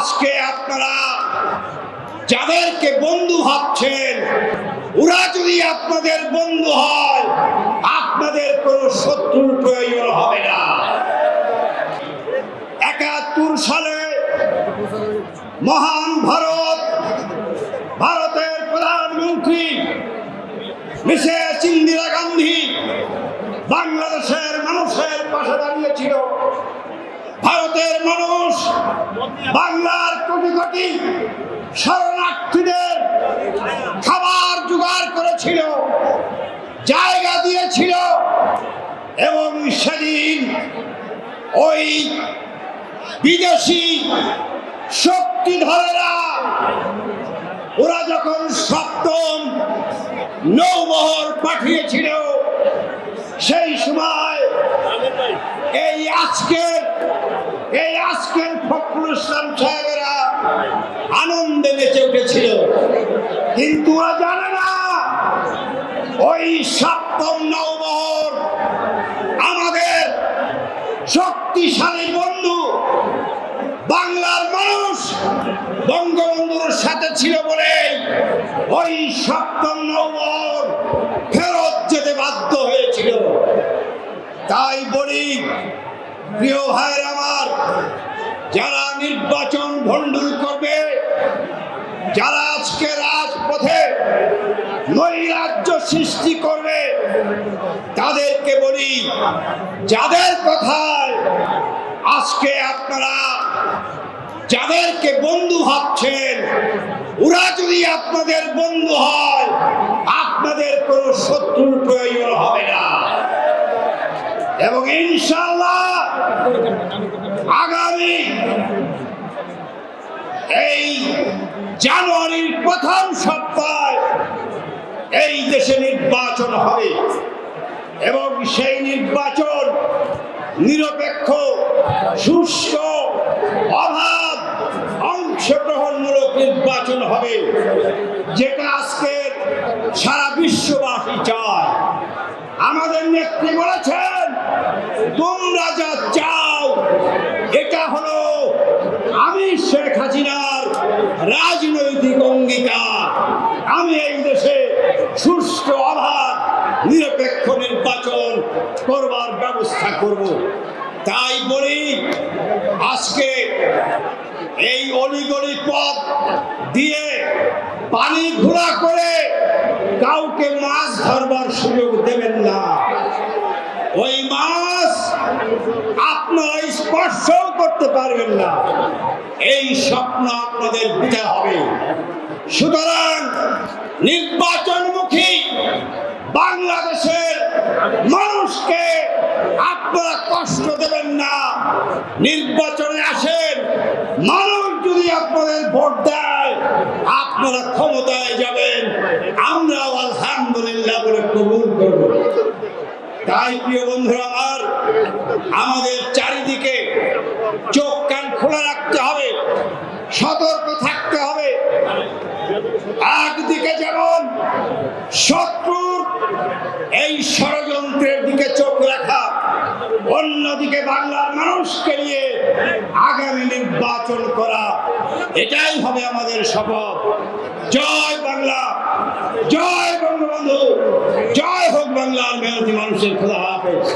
আজকে আপনারা যাদেরকে বন্ধু ভাবছেন, ওরা যদি আপনাদের বন্ধু হয়, আপনাদের কোনো শত্রুর প্রয়োজন হবে না। একাত্তর সালে মহান ভারত, ভারতের প্রধানমন্ত্রী মিসেস ইন্দিরা গান্ধী বাংলাদেশের মানুষের পাশে দাঁড়িয়েছিল। ভারতের মানুষ বাংলার কোটি কোটি শরণার্থীদের খাবার জোগাড় করেছিল, জায়গা দিয়েছিল এবং সেদিন ওই বিদেশি শক্তিধরেরা, ওরা যখন সপ্তম নৌবহর পাঠিয়েছিল, সেই সময় এই আজকের এই আজকের ফখরুল ইসলাম সাহেবেরা আনন্দে নেচে উঠেছিল। কিন্তু ওরা জানে না, ওই সপ্তম নৌবহর আমাদের শক্তিশালী বন্ধু, বাংলার মানুষ বঙ্গবন্ধুর সাথে ছিল বলে ওই সপ্তম নৌবহর ফেরত যেতে বাধ্য হয়েছিল। তাই বলি প্রিয় ভাইয়ের আমার, যারা নির্বাচন ভণ্ডুল করবে, যারা আজকে রাজপথে নৈরাজ্য সৃষ্টি করবে, তাদেরকে বলি, যাদের কথায় আজকে আপনারা যাদেরকে বন্ধু ভাবছেন, ওরা যদি আপনাদের বন্ধু হয়, আপনাদের কোনো শত্রুর প্রয়োজন হবে না। এবং ইনশাল্লাহ আগামী এই জানুয়ারির প্রথম সপ্তাহে এই দেশে নির্বাচন হবে এবং সেই নির্বাচন নিরপেক্ষ, সুষ্ঠ অভাব অংশগ্রহণমূলক নির্বাচন হবে, যেটা আজকে সারা বিশ্ববাসী চায়। আমাদের নেত্রী বলেছেন, তোমরা যা সুষ্ঠু অবাধ নিরপেক্ষ নির্বাচন করবার ব্যবস্থা করব। তাই বলি, আজকে এই অলিগলি পথ দিয়ে পানি ঘোলা করে কাউকে মাছ ধরবার সুযোগ দেবেন না। ওই মাছ আপনারা স্পর্শও করতে পারবেন না। এই স্বপ্ন আপনাদের দিতে হবে। সুতরাং নির্বাচনমুখী বাংলাদেশের মানুষকে আপনারা কষ্ট দেবেন না। নির্বাচনে আসেন, মানুষ যদি আপনাদের ভোট দেয়, আপনারা ক্ষমতায় যাবেন। আমরাও আলহামদুলিল্লাহ বলে কবুল করব। তাই প্রিয় বন্ধুরা আমার, আমাদের চারিদিকে চোখ কান খোলা রাখতে হবে, সতর্ক থাকতে হবে। একদিকে যেমন শত্রুর এই ষড়যন্ত্রের দিকে চোখ রাখা, অন্যদিকে বাংলার মানুষকে নিয়ে আগামী নির্বাচন করা, এটাই হবে আমাদের শপথ। জয় বাংলা, জয় বঙ্গবন্ধু, জয় হোক বাংলার মেহনতি মানুষের খোলা হাফেজ।